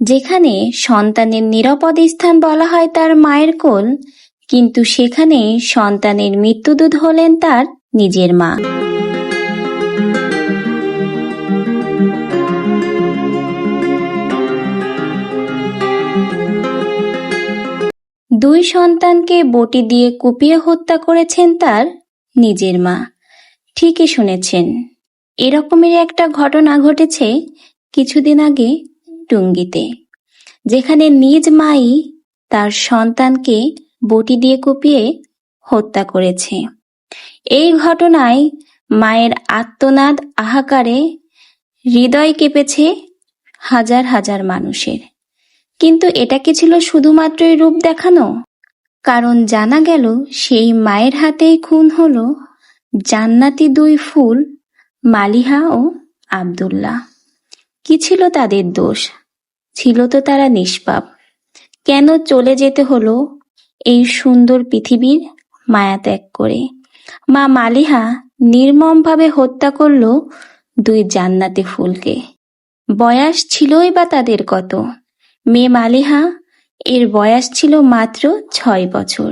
যেখানে সন্তানের নিরাপদ স্থান বলা হয় তার মায়ের কোল, কিন্তু সেখানে সন্তানের মৃত্যুদূত হলেন তার নিজের মা। দুই সন্তানকে বটি দিয়ে কুপিয়ে হত্যা করেছেন তার নিজের মা। ঠিকই শুনেছেন, এরকমের একটা ঘটনা ঘটেছে কিছুদিন আগে টুঙ্গিতে, যেখানে নিজ মাই তার সন্তানকে বটি দিয়ে কুপিয়ে হত্যা করেছে। এই ঘটনায় মায়ের আত্মনাদ আহাকারে হৃদয় কেঁপেছে হাজার হাজার মানুষের। কিন্তু এটা কি ছিল শুধুমাত্রই রূপ দেখানো? কারণ জানা গেল সেই মায়ের হাতেই খুন হলো জান্নাতি দুই ফুল মালিহা ও আব্দুল্লাহ। কি ছিল তাদের দোষ? ছিল তো তারা নিষ্পাপ। কেন চলে যেতে হলো এই সুন্দর পৃথিবীর মায়া ত্যাগ করে? মা মালিহা নির্মমভাবে হত্যা করল দুই জান্নাতি ফুলকে। বয়স ছিলই বা তাদের কত? মেয়ে মালিহা, এর বয়স ছিল মাত্র ছয় বছর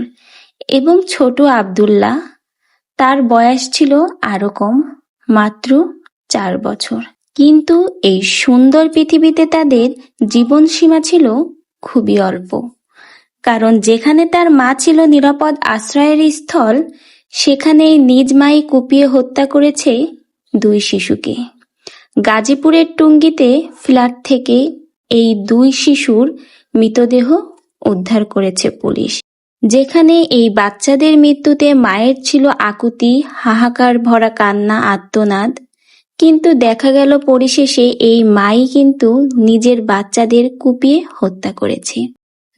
এবং ছোট আব্দুল্লাহ, তার বয়স ছিল আরও কম, মাত্র চার বছর। কিন্তু এই সুন্দর পৃথিবীতে তাদের জীবন সীমা ছিল খুবই অল্প। কারণ যেখানে তার মা ছিল নিরাপদ আশ্রয়ের স্থল, সেখানেই নিজ মাই কুপিয়ে হত্যা করেছে দুই শিশুকে। গাজীপুরের টুঙ্গিতে ফ্ল্যাট থেকে এই দুই শিশুর মৃতদেহ উদ্ধার করেছে পুলিশ। যেখানে এই বাচ্চাদের মৃত্যুতে মায়ের ছিল আকুতি, হাহাকার ভরা কান্না আত্মনাদ কিন্তু দেখা গেল পরিশেষে এই মাই কিন্তু নিজের বাচ্চাদের কুপিয়ে হত্যা করেছে।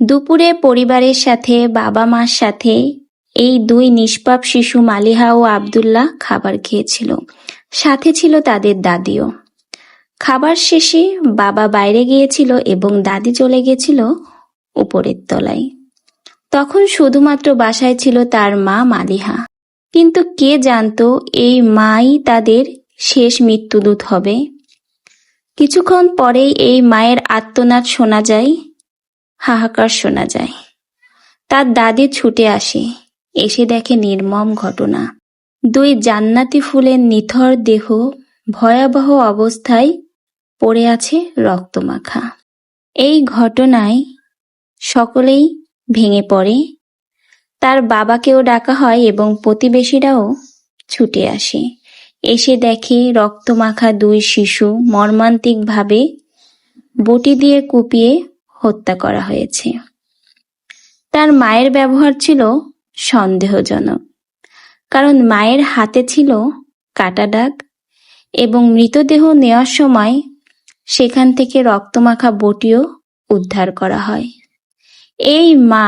দুপুরে পরিবারের সাথে, বাবা মার সাথে এই দুই নিষ্পাপ শিশু মালিহা ও আব্দুল্লাহ খাবার খেয়েছিল। সাথে ছিল তাদের দাদিও। খাবার শেষে বাবা বাইরে গিয়েছিল এবং দাদি চলে গেছিল উপরের তলায়। তখন শুধুমাত্র বাসায় ছিল তার মা মালিহা। কিন্তু কে জানতো, এই মাই তাদের শেষ মৃত্যুদূত হবে। কিছুক্ষণ পরেই এই মায়ের আত্মনাদ শোনা যায়, হাহাকার শোনা যায়। তার দাদি ছুটে আসে, এসে দেখে নির্মম ঘটনা। দুই জান্নাতি ফুলের নিথর দেহ ভয়াবহ অবস্থায় পড়ে আছে রক্তমাখা। এই ঘটনায় সকলেই ভেঙে পড়ে। তার বাবাকেও ডাকা হয় এবং প্রতিবেশীরাও ছুটে আসে। এসে দেখে রক্তমাখা দুই শিশু মর্মান্তিকভাবে বটি দিয়ে কুপিয়ে হত্যা করা হয়েছে। তার মায়ের ব্যবহার ছিল সন্দেহজনক, কারণ মায়ের হাতে ছিল কাটা দাগ এবং মৃতদেহ নেওয়ার সময় সেখান থেকে রক্তমাখা বটিও উদ্ধার করা হয়। এই মা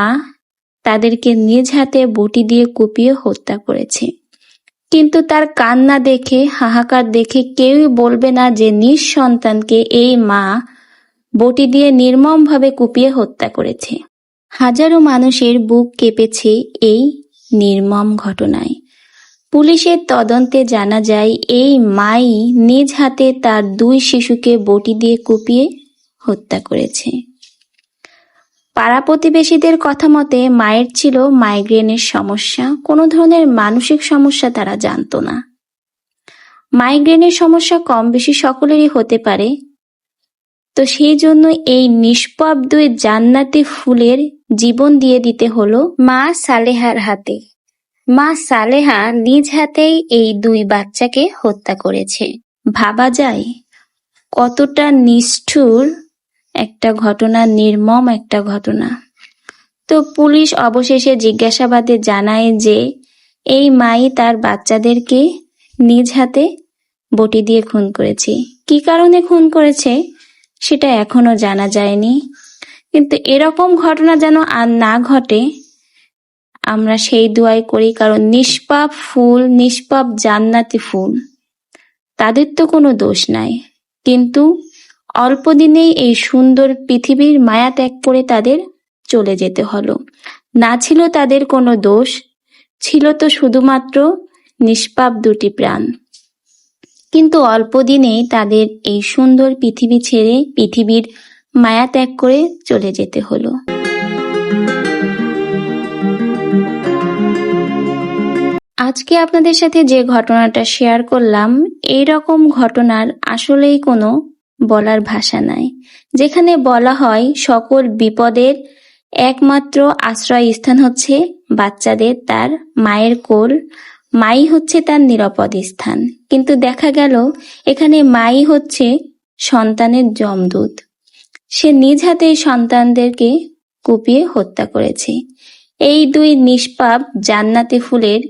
তাদেরকে নিজ হাতে বটি দিয়ে কুপিয়ে হত্যা করেছে। কিন্তু তার কান্না দেখে, হাহাকার দেখে কেউই বলবে না যে নিজ সন্তানকে এই মা বটি দিয়ে নির্মমভাবে কুপিয়ে হত্যা করেছে। হাজারো মানুষের বুক কেঁপেছে এই নির্মম ঘটনায়। পুলিশের তদন্তে জানা যায়, এই মাই নিজ হাতে তার দুই শিশুকে বটি দিয়ে কুপিয়ে হত্যা করেছে। পাড়া প্রতিবেশীদের কথা মতে, মায়ের ছিল মাইগ্রেনের সমস্যা। কোনো ধরনের মানসিক সমস্যা তারা জানতো না। মাইগ্রেনের সমস্যা কম বেশি সকলেরই হতে পারে। তো সেই জন্য এই নিষ্পাপ দুই জান্নাতি ফুলের জীবন দিয়ে দিতে হলো মা সালেহার হাতে। মা সালেহা নিজ হাতেই এই দুই বাচ্চাকে হত্যা করেছে। ভাবা যায় কতটা নিষ্ঠুর একটা ঘটনা নির্মম একটা ঘটনা। তো পুলিশ অবশেষে জিজ্ঞাসাবাদে জানায় যে, এই মাই তার বাচ্চাদেরকে নিজ হাতে বটি দিয়ে খুন করেছে। কি কারণে খুন করেছে সেটা এখনও জানা যায়নি। কিন্তু এরকম ঘটনা যেন আর না ঘটে, আমরা সেই দোয়াই করি, কারণ নিষ্পাপ ফুল, নিষ্পাপ জান্নাতি ফুল, তাদের তো কোনো দোষ নাই। কিন্তু অল্প দিনেই এই সুন্দর পৃথিবীর মায়া ত্যাগ করে তাদের চলে যেতে হলো। না ছিল তাদের কোনো দোষ, ছিল তো শুধুমাত্র নিষ্পাপ দুটি প্রাণ। কিন্তু অল্প দিনেই তাদের এই সুন্দর পৃথিবী ছেড়ে পৃথিবীর মায়া ত্যাগ করে চলে যেতে হলো। আজকে আপনাদের সাথে যে ঘটনাটা শেয়ার করলাম, এই রকম ঘটনার আসলেই কোনো বলার ভাষা নাই। যেখানে বলা হয়, সকল বিপদের একমাত্র আশ্রয় স্থান হচ্ছে বাচ্চাদের তার মায়ের কোল। মাই হচ্ছে তার নিরাপদ স্থান। কিন্তু দেখা গেল, এখানে মাই হচ্ছে সন্তানের জমদূত সে নিজ হাতে সন্তানদেরকে কুপিয়ে হত্যা করেছে। এই দুই নিষ্পাপ জান্নাতি ফুলের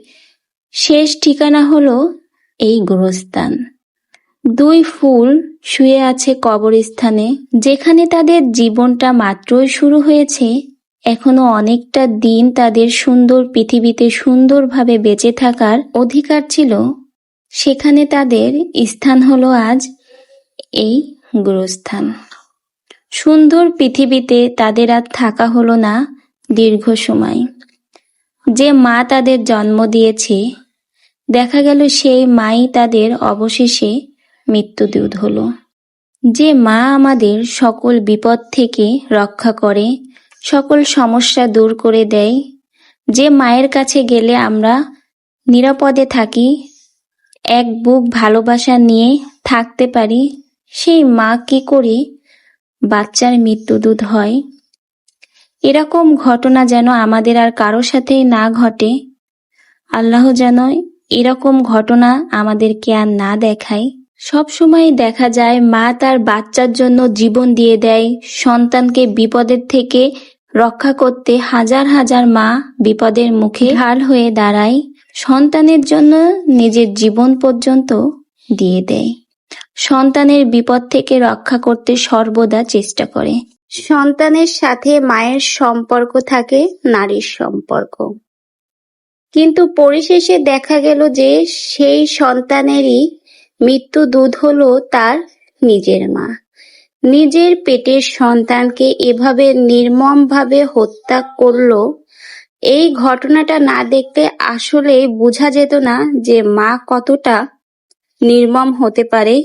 শেষ ঠিকানা হলো এই গোরস্থান। দুই ফুল শুয়ে আছে কবরস্থানে, যেখানে তাদের জীবনটা মাত্রই শুরু হয়েছে। এখনও অনেকটা দিন তাদের সুন্দর পৃথিবীতে সুন্দরভাবে বেঁচে থাকার অধিকার ছিল। সেখানে তাদের স্থান হলো আজ এই গোরস্থান। সুন্দর পৃথিবীতে তাদের আর থাকা হলো না দীর্ঘ সময়। যে মা তাদের জন্ম দিয়েছে, দেখা গেল সেই মাই তাদের অবশেষে মৃত্যুদূত হলো। যে মা আমাদের সকল বিপদ থেকে রক্ষা করে, সকল সমস্যা দূর করে দেয়, যে মায়ের কাছে গেলে আমরা নিরাপদে থাকি, এক বুক ভালোবাসা নিয়ে থাকতে পারি, সেই মা কি করে বাচ্চার মৃত্যুদূত হয়? এরকম ঘটনা যেন আমাদের আর কারও সাথেই না ঘটে। আল্লাহ যেন এরকম ঘটনা আমাদেরকে আর না দেখায়। সব সময় দেখা যায় মা তার বাচ্চার জন্য জীবন দিয়ে দেয়, সন্তানকে বিপদের থেকে রক্ষা করতে হাজার হাজার মা বিপদের মুখে ঢাল হয়ে দাঁড়ায়, সন্তানের জন্য নিজের জীবন পর্যন্ত দিয়ে দেয়। সন্তানের বিপদ থেকে রক্ষা করতে সর্বদা চেষ্টা করে। সন্তানের সাথে মায়ের সম্পর্ক থাকে, নারীর সম্পর্ক। কিন্তু পরিশেষে দেখা গেল যে সেই সন্তানেরই মৃত্যু দুধ হলো তার নিজের মা। নিজের পেটের সন্তানকে এভাবে নির্মমভাবে হত্যা করল, এই ঘটনাটা না দেখতে আসলে বোঝা যেত না যে মা কতটা নির্মম হতে পারে,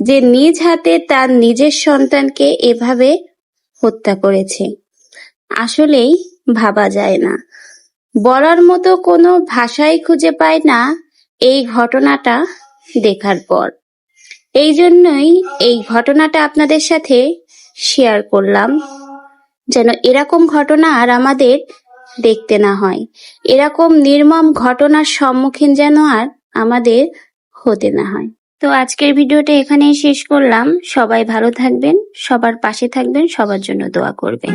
যে নিজ হাতে তার নিজের সন্তানকে এভাবে হত্যা করেছে। আসলেই ভাবা যায় না। বলার মতো কোনো ভাষাই খুঁজে পায় না এই ঘটনাটা। দেখার পর। এই জন্যই এই ঘটনাটা আপনাদের সাথে শেয়ার করলাম, যেন এরকম ঘটনা আর আমাদের দেখতে না হয়। এরকম নির্মম ঘটনার সম্মুখীন যেন আর আমাদের হতে না হয়। তো আজকের ভিডিওটা এখানেই শেষ করলাম। সবাই ভালো থাকবেন, সবার পাশে থাকবেন, সবার জন্য দোয়া করবেন।